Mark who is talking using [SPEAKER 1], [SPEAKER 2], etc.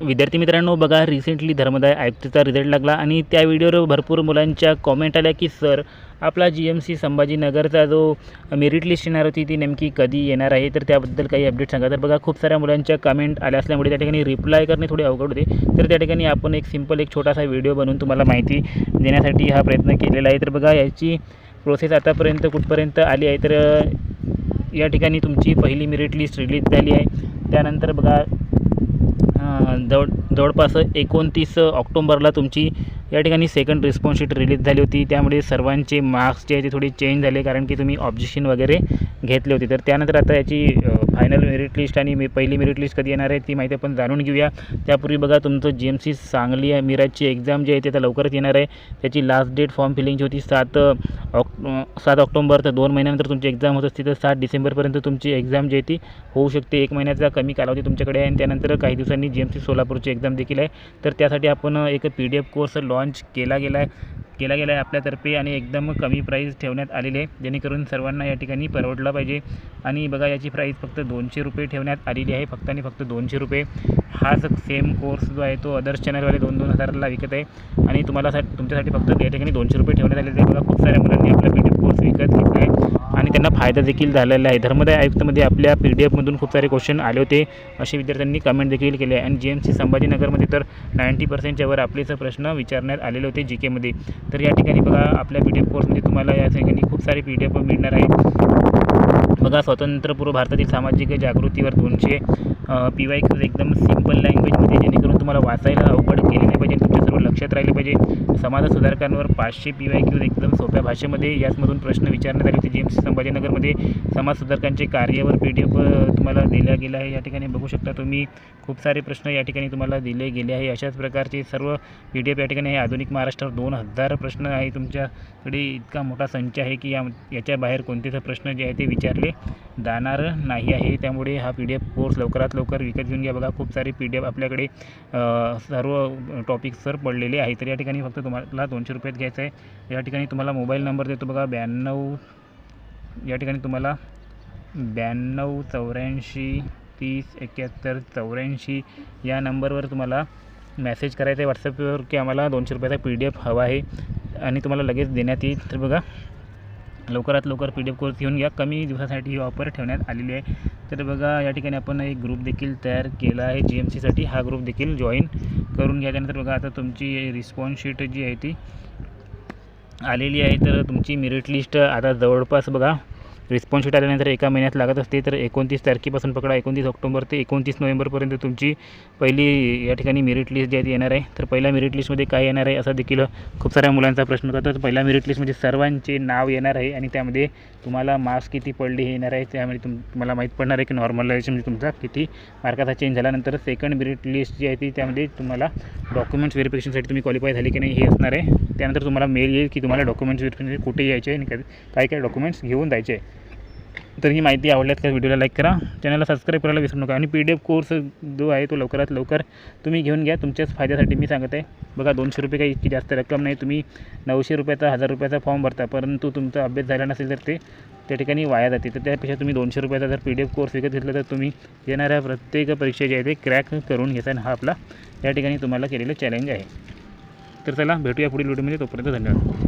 [SPEAKER 1] विद्यार्थी मित्रांनो बघा रिसेंटली धर्मदाय आयुक्तचा रिझल्ट लागला आणि त्या व्हिडिओवर भरपूर मुलांच्या कॉमेंट आल्या की सर आपला जी एम सी संभाजीनगरचा जो मेरिट लिस्ट येणार होती ती नेमकी कधी येणार आहे? तर त्याबद्दल काही अपडेट सांगा. तर बघा खूप साऱ्या मुलांच्या कमेंट आल्या असल्यामुळे त्या ठिकाणी रिप्लाय करणे थोडे अवघड होते. तर त्या ठिकाणी आपण एक सिंपल एक छोटासा व्हिडिओ बनवून तुम्हाला माहिती देण्यासाठी हा प्रयत्न केलेला आहे. तर बघा याची प्रोसेस आतापर्यंत कुठपर्यंत आली आहे? तर या ठिकाणी तुमची पहिली मेरिट लिस्ट रिलीज झाली आहे. त्यानंतर बघा जवळ जवळपास एकोणतीस ऑक्टोंबरला तुमची या ठिकाणी सेकंड रिस्पॉन्स शीट रिलीज झाली होती. त्यामुळे सर्वांचे मार्क्स जे आहे ते थोडे चेंज झाले कारण की तुम्ही ऑब्जेक्शन वगैरे घेतले होते. तर त्यानंतर आता याची फायनल मेरिट लिस्ट आणि पहिली मेरिट लिस्ट कधी येणार आहे ती माहिती आपण जाणून घेऊया. त्यापूर्वी बघा तुमचं जी एम सी सांगली आहे मिराजची एक्झाम जी आहे ते आता लवकरच येणार आहे. त्याची लास्ट डेट फॉर्म फिलिंगची होती सात ऑक् सात ऑक्टोंबर तर दोन महिन्यानंतर तुमची एक्झाम होत असते तर सात डिसेंबरपर्यंत तुमची एक्झाम जी आहे ती होऊ शकते. एक महिन्याचा कमी कालावधी तुमच्याकडे आहे आणि त्यानंतर काही दिवसांनी जी एम सी सोलापूरची एक्झाम देखील आहे. तर त्यासाठी आपण एक P D F course launch केला गेला आहे केला गेला आहे आपल्यातर्फे आणि एकदम कमी प्राईस ठेवण्यात आलेली आहे. जेणेकरून सर्वांना या ठिकाणी परवडला पाहिजे. आणि बघा याची प्राईस फक्त दोनशे रुपये ठेवण्यात आलेली आहे. फक्त आणि फक्त दोनशे रुपये. हाच सेम कोर्स जो आहे तो अदर्स चॅनलवाले दोन दोन हजाराला विकत आहे. आणि तुम्हाला सा तुमच्यासाठी फक्त या ठिकाणी दोनशे रुपये ठेवण्यात आलेले आहे बघा खूप साऱ्या मुलांनी आपला पी डी एफ कोर्स विकत घेतला आहे. आणि त्यांना फायदा देखील झालेला आहे. धर्मदाय आयुक्तमध्ये आपल्या पी डी एफमधून खूप सारे क्वेश्चन आले होते. असे विद्यार्थ्यांनी कमेंट देखील केले आहे. आणि जी एम सी संभाजीनगरमध्ये तर नाईंटी पर्सेंटच्या वर आपलेच प्रश्न विचारण्यात आलेले होते जी केमध्ये तर या ठिकाणी बघा आपल्या पी डी एफ कोर्समध्ये तुम्हाला या ठिकाणी खूप सारे पी डी एफ मिळणार आहे बघा स्वातंत्र्यपूर्व भारतातील सामाजिक जागृतीवर दोनशे पी वाय क्यूज एकदम सिंपल लँग्वेजमध्ये जेणेकरून तुम्हाला वाचायला अवघड केले नाही पाहिजे तुमच्या सर्व लक्षात राहिले पाहिजे. समाज सुधारकांवर पाचशे पी वाय क्यूज एकदम सोप्या भाषेमध्ये याचमधून प्रश्न विचारण्यात आले होते. जेम्स एम सी संभाजीनगरमध्ये समाज सुधारकांचे कार्यावर पी डी एफ तुम्हाला दिल्या गेलं आहे. या ठिकाणी बघू शकता तुम्ही खूप सारे प्रश्न या ठिकाणी तुम्हाला दिले गेले आहे. अशाच प्रकारचे सर्व पी डी एफ या ठिकाणी आहे. आधुनिक महाराष्ट्रावर दोन हजार प्रश्न आहे. तुमच्याकडे इतका मोठा संच आहे की या याच्या बाहेर कोणतेच प्रश्न जे आहे ते विचारले जाणार नाही आहे. त्यामुळे हा पी डी एफ कोर्स लवकरात लवकर विकत घेऊन घ्या. बघा खूप सारे पी डी एफ आपल्याकडे सर्व टॉपिक्सवर पडलेले आहे तर या ठिकाणी फक्त तुम्हाला दोनशे रुपयात घ्यायचं आहे. या ठिकाणी तुम्हाला मोबाईल नंबर देतो बघा ब्याण्णव या ठिकाणी तुम्हाला ब्याण्णव चौऱ्याऐंशी तीस एक्क्याहत्तर चौऱ्याऐंशी या नंबरवर तुम्हाला मेसेज करायचा आहे. व्हॉट्सअपवर की आम्हाला दोनशे रुपयाचा पी डी एफ हवा आहे. आणि तुम्हाला लगेच देण्यात येईल. तर बघा लवकरात लवकर पी डी एफ कोर्स घेऊन घ्या. कमी दिवसासाठी ही ऑफर ठेवण्यात आलेली आहे. तर बघा या ठिकाणी आपण एक ग्रुप देखील तयार केला आहे. जी एम सीसाठी हा ग्रुप देखील जॉईन करून घ्या. त्यानंतर बघा आता तुमची रिस्पॉन्स शीट जी आहे ती आलेली आहे. तर तुमची मेरिट लिस्ट आता जवळपास बघा रिस्पॉन्स शीट आल्यानंतर एका महिन्यात लागत असते. तर एकोणतीस तारखेपासून पकडा. एकोणतीस ऑक्टोबर ते एकोणतीस नोव्हेंबरपर्यंत तुमची पहिली या ठिकाणी मेरिट लिस्ट जी आहे ती येणार आहे. तर पहिल्या मेरिट लिस्टमध्ये काय येणार आहे असा देखील खूप साऱ्या मुलांचा प्रश्न होता. तर पहिल्या मेरिट लिस्टमध्ये सर्वांचे नाव येणार आहे आणि त्यामध्ये तुम्हाला मार्क्स किती पडले हे येणार आहे. त्यामध्ये तुम तुम्हाला माहीत पडणार आहे की नॉर्मलायझेशन म्हणजे तुमचा किती मार्काचा चेंज झाल्यानंतर सेकंड मेरिट लिस्ट जी आहे ती त्यामध्ये तुम्हाला डॉक्युमेंट्स व्हेरिफिकेशनसाठी तुम्ही क्वालिफाय झाले की नाही हे असणार आहे. त्यानंतर तुम्हाला मेल येईल की तुम्हाला डॉक्युमेंट्स व्हेरिफिकेशन कुठे यायचे आणि काय काय डॉक्युमेंट्स घेऊन जायचे. तर ही माहिती आवडल्यात का व्हिडिओला लाईक करा. चॅनलला सबस्क्राईब करायला विसरू नका. आणि पी डी एफ कोर्स जो आहे तो लवकरात लवकर तुम्ही घेऊन घ्या. तुमच्याच फायद्यासाठी मी सांगत आहे. बघा दोनशे रुपये काही इतकी जास्त रक्कम नाही. तुम्ही नऊशे रुपयाचा हजार रुपयाचा फॉर्म भरता. परंतु तुमचा अभ्यास झाला नसेल तर ते त्या ठिकाणी वाया जाते. तर त्यापेक्षा तुम्ही दोनशे रुपयाचा जर पी डी एफ कोर्स विकत घेतला तर तुम्ही येणाऱ्या प्रत्येक परीक्षा जी आहे ते क्रॅक करून घेता हा आपला या ठिकाणी तुम्हाला केलेलं चॅलेंज आहे. तर चला भेटूया पुढील व्हिडिओमध्ये तोपर्यंत धन्यवाद.